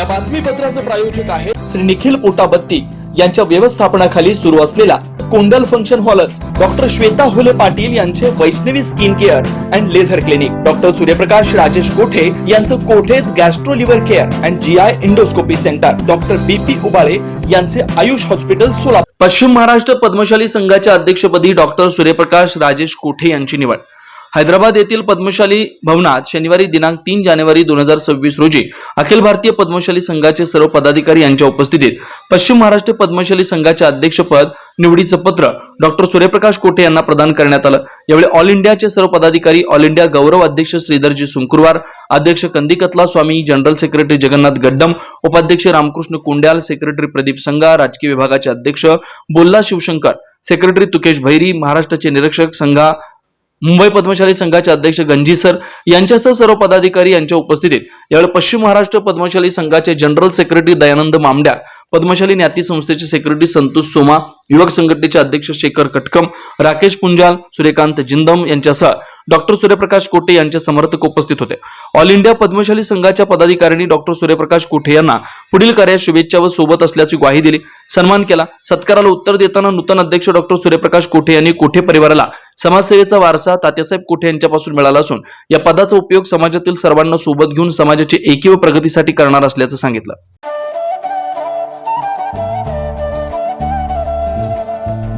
या बातमीपत्राचं प्रायोजक आहे श्री निखिल पोटाबत्ती यांच्या व्यवस्थापनाखाली सुरू असलेला कोंडल फंक्शन हॉलच डॉक्टर श्वेता हुले पाटील यांचे Vaishnavi skin care and laser clinic. Doctor Suryaprakash Rajesh Kothe यांचं Kothe's gastro liver care and G I endoscopy centre. Doctor B P Ubale यांचे आयुष हॉस्पिटल सोलापूर. पश्चिम महाराष्ट्र पद्मशाली संघाच्या अध्यक्षपदी डॉक्टर सूर्यप्रकाश राजेश कोठे यांची निवड. हैदराबाद येथील पद्मशाली भवनात शनिवारी दिनांक तीन जानेवारी दोन हजार सव्वीस रोजी अखिल भारतीय पद्मशाली संघाचे सर्व पदाधिकारी यांच्या उपस्थितीत पश्चिम महाराष्ट्र पद्मशाली संघाचे अध्यक्षपद निवडीचं पत्र डॉक्टर सूर्यप्रकाश कोठे यांना प्रदान करण्यात आलं. यावेळी ऑल इंडियाचे सर्व पदाधिकारी ऑल इंडिया गौरव अध्यक्ष श्रीधरजी सुंकुरवार अध्यक्ष कंदिकतला स्वामी जनरल सेक्रेटरी जगन्नाथ गड्डम उपाध्यक्ष रामकृष्ण कुंड्याल सेक्रेटरी प्रदीप संगा राजकीय विभागाचे अध्यक्ष बोल्ला शिवशंकर सेक्रेटरी तुकेश भैरी महाराष्ट्राचे निरीक्षक संघा मुंबई पद्मशाली संघाचे अध्यक्ष गंजी सर यांच्यासह सर्व पदाधिकारी यांच्या उपस्थितीत यावेळी पश्चिम महाराष्ट्र पद्मशाली संघाचे जनरल सेक्रेटरी दयानंद मामड्या पद्मशाली न्याती संस्थेचे सेक्रेटरी संतोष सोमा युवक संघटनेचे अध्यक्ष शेखर कटकम राकेश पुंजाल सूर्यकांत जिंदम यांच्यासह डॉक्टर सूर्यप्रकाश कोटे यांचे समर्थक उपस्थित होते. ऑल इंडिया पद्मशाली संघाच्या पदाधिकाऱ्यांनी डॉक्टर सूर्यप्रकाश कोठे यांना पुढील कार्यात शुभेच्छा व सोबत असल्याची ग्वाही दिली. सन्मान केला. सत्काराला उत्तर देताना नूतन अध्यक्ष डॉक्टर सूर्यप्रकाश कोठे यांनी कोठे परिवाराला समाजसेवेचा वारसा तात्यासाहेब कोठे यांच्यापासून मिळाला असून या पदाचा उपयोग समाजातील सर्वांना सोबत घेऊन समाजाची एकी व प्रगतीसाठी करणार असल्याचं सांगितलं.